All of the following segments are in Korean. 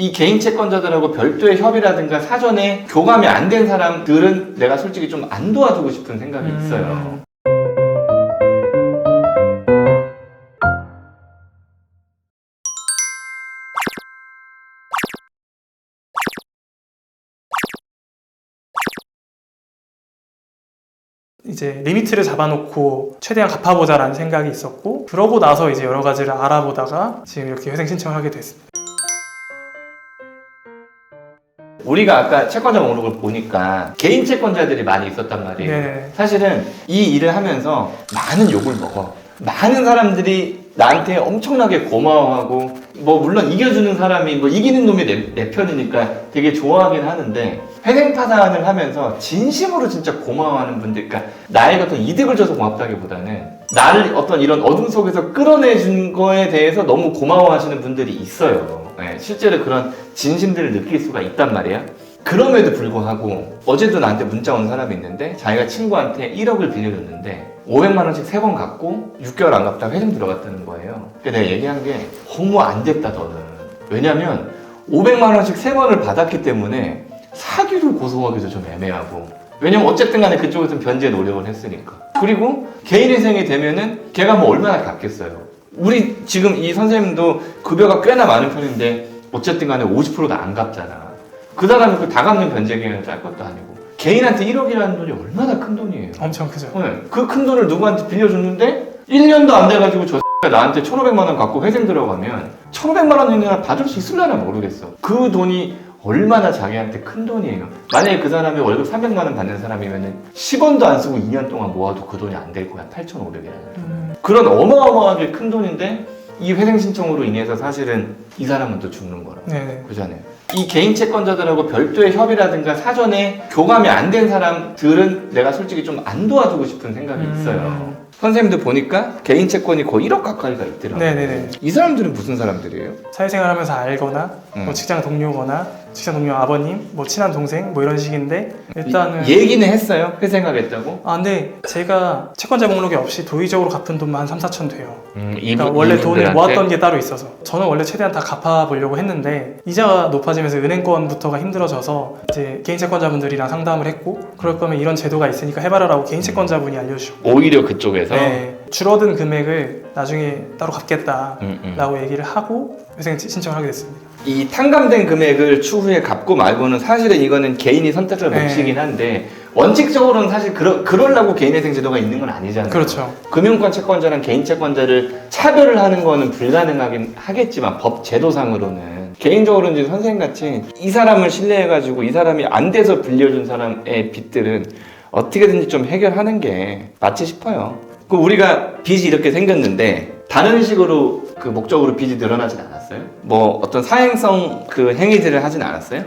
이 개인 채권자들하고 별도의 협의라든가 사전에 교감이 안 된 사람들은 내가 솔직히 좀 안 도와주고 싶은 생각이 음. 있어요. 이제 리미트를 잡아놓고 최대한 갚아보자라는 생각이 있었고 그러고 나서 이제 여러 가지를 알아보다가 지금 이렇게 회생 신청을 하게 됐습니다. 우리가 아까 채권자 목록을 보니까 개인 채권자들이 많이 있었단 말이에요. 네. 사실은 이 일을 하면서 많은 욕을 먹어. 많은 사람들이 나한테 엄청나게 고마워하고 뭐 물론 이겨주는 사람이 뭐 이기는 놈이 내, 내 편이니까 되게 좋아하긴 하는데 회생 파산을 하면서 진심으로 진짜 고마워하는 분들 그러니까 나에게 어떤 이득을 줘서 고맙다기보다는 나를 어떤 이런 어둠 속에서 끌어내준 거에 대해서 너무 고마워하시는 분들이 있어요. 네, 실제로 그런 진심들을 느낄 수가 있단 말이야. 그럼에도 불구하고 어제도 나한테 문자 온 사람이 있는데 자기가 친구한테 1억을 빌려줬는데 500만 원씩 세 번 갚고 6개월 안 갚다가 회생 들어갔다는 거예요. 근데 내가 얘기한 게 너무 안 됐다 너는. 왜냐면 500만 원씩 세 번을 받았기 때문에 사기를 고소하기도 좀 애매하고 왜냐면 어쨌든 간에 그쪽에서는 변제 노력을 했으니까. 그리고 개인 회생이 되면은 걔가 뭐 얼마나 갚겠어요. 우리 지금 이 선생님도 급여가 꽤나 많은 편인데 어쨌든 간에 50%도 안 갚잖아. 그 사람이 그다 갚는 변제 기간을 짤 것도 아니고. 개인한테 1억이라는 돈이 얼마나 큰 돈이에요. 엄청 크죠. 그큰 돈을 누구한테 빌려줬는데 1년도 안 돼가지고 저 나한테 1,500만 원 갖고 회생 들어가면 1,500만 원이나 받을 수 있을려나 모르겠어. 그 돈이 얼마나 자기한테 큰 돈이에요. 만약에 그 사람이 월급 300만 원 받는 사람이면 10원도 안 쓰고 2년 동안 모아도 그 돈이 안 될 거야. 8,500이라는. 음, 그런 어마어마하게 큰 돈인데 이 회생 신청으로 인해서 사실은 이 사람은 또 죽는 거라. 네네. 그잖아요. 이 개인 채권자들하고 별도의 협의라든가 사전에 교감이 안 된 사람들은 내가 솔직히 좀 안 도와주고 싶은 생각이 음. 있어요. 선생님들 보니까 개인 채권이 거의 1억 가까이가 있더라고요. 네네네. 이 사람들은 무슨 사람들이에요? 사회생활하면서 알거나 음. 뭐 직장 동료거나 직장 동료 아버님, 뭐 친한 동생 뭐 이런 식인데 일단은 이- 얘기는 했어요? 회생하겠다고? 아 근데 제가 채권자 목록이 없이 도의적으로 갚은 돈만 한 3, 4천 돼요. 음, 그러니까 원래 돈을 모았던 게 따로 있어서 저는 원래 최대한 다 갚아보려고 했는데 이자가 높아지면서 은행권부터가 힘들어져서 이제 개인 채권자분들이랑 상담을 했고 그럴 거면 이런 제도가 있으니까 해봐라라고 개인 채권자분이 알려주셨고 오히려 그쪽에서 네, 줄어든 금액을 나중에 따로 갚겠다라고 음, 음. 얘기를 하고 회생 신청을 하게 됐습니다. 이 탕감된 금액을 추후에 갚고 말고는 사실은 이거는 개인이 선택할 네. 몫이긴 한데 원칙적으로는 사실 그러, 그러려고 개인회생 제도가 있는 건 아니잖아요. 그렇죠. 금융권 채권자랑 개인 채권자를 차별을 하는 거는 불가능하긴 하겠지만 법 제도상으로는 개인적으로는 이제 선생님 같이 이 사람을 신뢰해가지고 이 사람이 안 돼서 빌려준 사람의 빚들은 어떻게든지 좀 해결하는 게 맞지 싶어요. 그 우리가 빚이 이렇게 생겼는데 다른 식으로 그 목적으로 빚이 늘어나진 않았어요? 뭐 어떤 사행성 그 행위들을 하진 않았어요?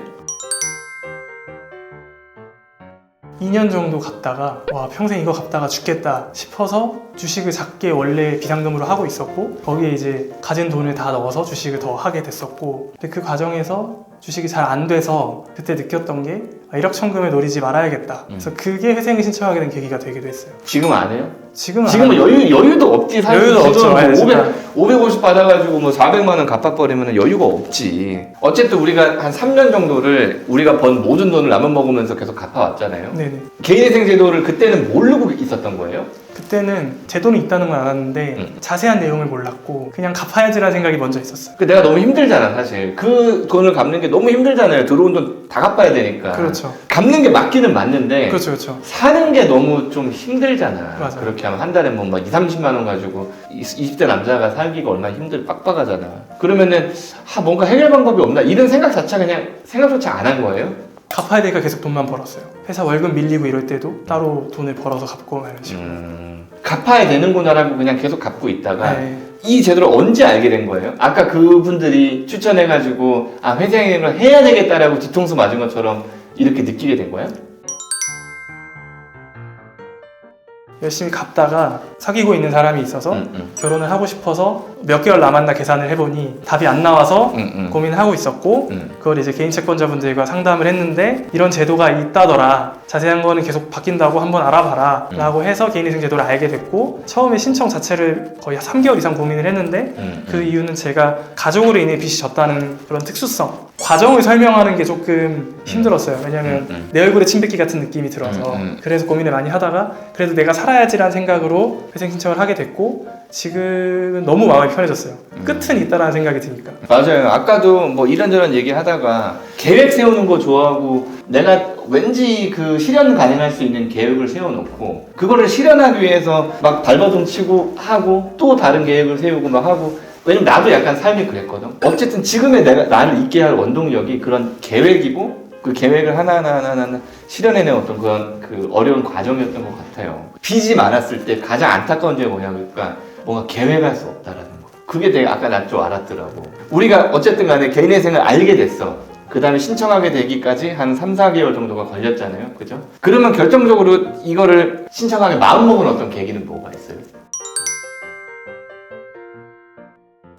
2년 정도 갚다가 와 평생 이거 갚다가 죽겠다 싶어서 주식을 작게 원래 비상금으로 하고 있었고 거기에 이제 가진 돈을 다 넣어서 주식을 더 하게 됐었고 근데 그 과정에서 주식이 잘 안 돼서 그때 느꼈던 게 아, 일확천금을 노리지 말아야겠다 그래서 그게 회생을 신청하게 된 계기가 되기도 했어요 지금 안 해요? 지금은 지금은 안- 여유, 여유도 없지 사실 여유도 지금 없죠. 뭐 네, 진짜. 500, 550 받아가지고 뭐 400만 원 갚아버리면 여유가 없지 어쨌든 우리가 한 3년 정도를 우리가 번 모든 돈을 라면 먹으면서 계속 갚아왔잖아요 네네 개인회생 제도를 그때는 모르고 있었던 거예요? 그때는 제 돈이 있다는 건 알았는데 음. 자세한 내용을 몰랐고 그냥 갚아야지라는 생각이 먼저 있었어요 그 내가 너무 힘들잖아 사실 그 돈을 갚는 게 너무 힘들잖아요 들어온 돈 다 갚아야 되니까 그렇죠 갚는 게 맞기는 맞는데 그렇죠 그렇죠 사는 게 너무 좀 힘들잖아. 맞아요. 그렇게 하면 한 달에 뭐 2, 30만 원 가지고 20대 남자가 살기가 얼마나 힘들 빡빡하잖아. 그러면은 아 뭔가 해결 방법이 없나 이런 생각 자체가 그냥 생각조차 안 한 거예요. 갚아야 되니까 계속 돈만 벌었어요 회사 월급 밀리고 이럴 때도 따로 돈을 벌어서 갚고 막 이런 식으로 음, 갚아야 되는구나라고 그냥 계속 갚고 있다가 네. 이 제도를 언제 알게 된 거예요? 아까 그분들이 추천해가지고 아 회생을 해야 되겠다라고 뒤통수 맞은 것처럼 이렇게 느끼게 된 거예요? 열심히 갚다가 사귀고 있는 사람이 있어서 응, 응, 결혼을 하고 싶어서 몇 개월 남았나 계산을 해보니 답이 안 나와서 응, 응, 고민을 하고 있었고 응. 그걸 이제 개인 채권자분들과 상담을 했는데 이런 제도가 있다더라 자세한 거는 계속 바뀐다고 한번 알아봐라 음. 라고 해서 개인회생 제도를 알게 됐고 처음에 신청 자체를 거의 3개월 이상 고민을 했는데 응, 그 응. 이유는 제가 가족으로 인해 빚이 졌다는 그런 특수성 과정을 설명하는 게 조금 힘들었어요. 왜냐면 음, 음. 내 얼굴에 침 뱉기 같은 느낌이 들어서 음, 음. 그래서 고민을 많이 하다가 그래도 내가 살아야지라는 생각으로 회생 신청을 하게 됐고 지금은 너무 마음이 편해졌어요. 음. 끝은 있다라는 생각이 드니까. 맞아요. 아까도 뭐 이런저런 얘기 하다가 계획 세우는 거 좋아하고 내가 왠지 그 실현 가능할 수 있는 계획을 세워놓고 그거를 실현하기 위해서 막 발버둥 치고 하고 또 다른 계획을 세우고 막 하고 왜냐면 나도 약간 삶이 그랬거든. 어쨌든 지금의 내가 나를 있게 할 원동력이 그런 계획이고 그 계획을 하나하나 하나하나 실현해낸 어떤 그런 그 어려운 과정이었던 것 같아요. 빚이 많았을 때 가장 안타까운 점이 뭐냐면 그러니까 뭔가 계획할 수 없다라는 거. 그게 내가 아까 나 좀 알았더라고. 우리가 어쨌든 간에 개인의 생을 알게 됐어. 그 다음에 신청하게 되기까지 한 3, 4개월 정도가 걸렸잖아요. 그죠? 그러면 결정적으로 이거를 신청하게 마음먹은 어떤 계기는 뭐가 있어요?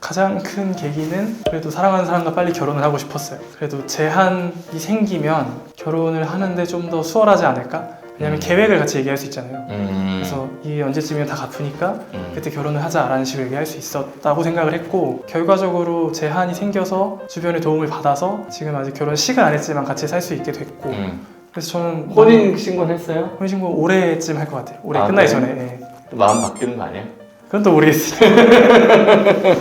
가장 큰 계기는 그래도 사랑하는 사람과 빨리 결혼을 하고 싶었어요. 그래도 제한이 생기면 결혼을 하는데 좀 더 수월하지 않을까? 왜냐면 음. 계획을 같이 얘기할 수 있잖아요. 음. 그래서 이 언제쯤이면 다 갚으니까 음. 그때 결혼을 하자라는 식으로 얘기할 수 있었다고 생각을 했고 결과적으로 제한이 생겨서 주변의 도움을 받아서 지금 아직 결혼 시간 안 했지만 같이 살 수 있게 됐고 음. 그래서 저는 혼인 신고는 했어요? 혼인 신고 올해쯤 할 것 같아요. 올해 아, 끝나기 그래요? 전에. 예. 마음 바뀌는 거 아니야? 그건 또 모르겠어요.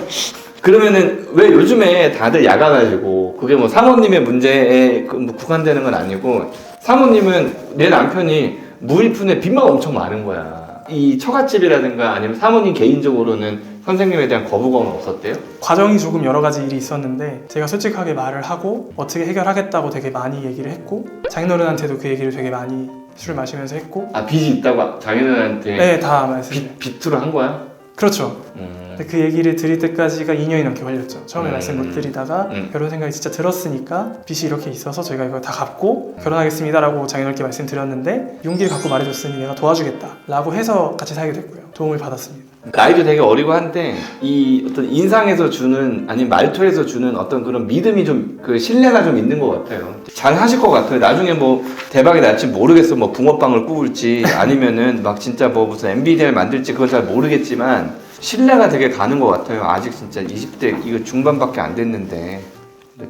그러면은 왜 요즘에 다들 야가가지고 그게 뭐 사모님의 문제에 그 뭐 국한되는 건 아니고 사모님은 내 남편이 무일푼에 빚만 엄청 많은 거야. 이 처갓집이라든가 아니면 사모님 개인적으로는 선생님에 대한 거부감은 없었대요? 과정이 조금 여러 가지 일이 있었는데 제가 솔직하게 말을 하고 어떻게 해결하겠다고 되게 많이 얘기를 했고 장인어른한테도 그 얘기를 되게 많이 술을 마시면서 했고 아 빚이 있다고 장인어른한테 네 다 말씀. 빚, 빚투를 한 거야? 그렇죠. 음. 근데 그 얘기를 드릴 때까지가 2년이 넘게 걸렸죠. 처음에 음. 말씀 못 드리다가 음. 결혼 생각이 진짜 들었으니까 빚이 이렇게 있어서 저희가 이거 다 갚고 결혼하겠습니다라고 장인어른께 말씀드렸는데 용기를 갖고 말해줬으니 내가 도와주겠다라고 해서 같이 살게 됐고요. 도움을 받았습니다. 나이도 되게 어리고 한데 이 어떤 인상에서 주는 아니 말투에서 주는 어떤 그런 믿음이 좀 그 신뢰가 좀 있는 것 같아요. 잘 하실 것 같아요. 나중에 뭐 대박이 날지 모르겠어. 뭐 붕어빵을 구울지 아니면은 막 진짜 뭐 무슨 엔비디아를 만들지 그건 잘 모르겠지만 신뢰가 되게 가는 것 같아요. 아직 진짜 20대 이거 중반밖에 안 됐는데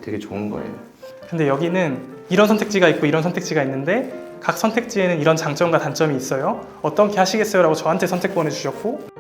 되게 좋은 거예요. 근데 여기는 이런 선택지가 있고 이런 선택지가 있는데 각 선택지에는 이런 장점과 단점이 있어요. 어떻게 하시겠어요? 라고 저한테 선택권을 주셨고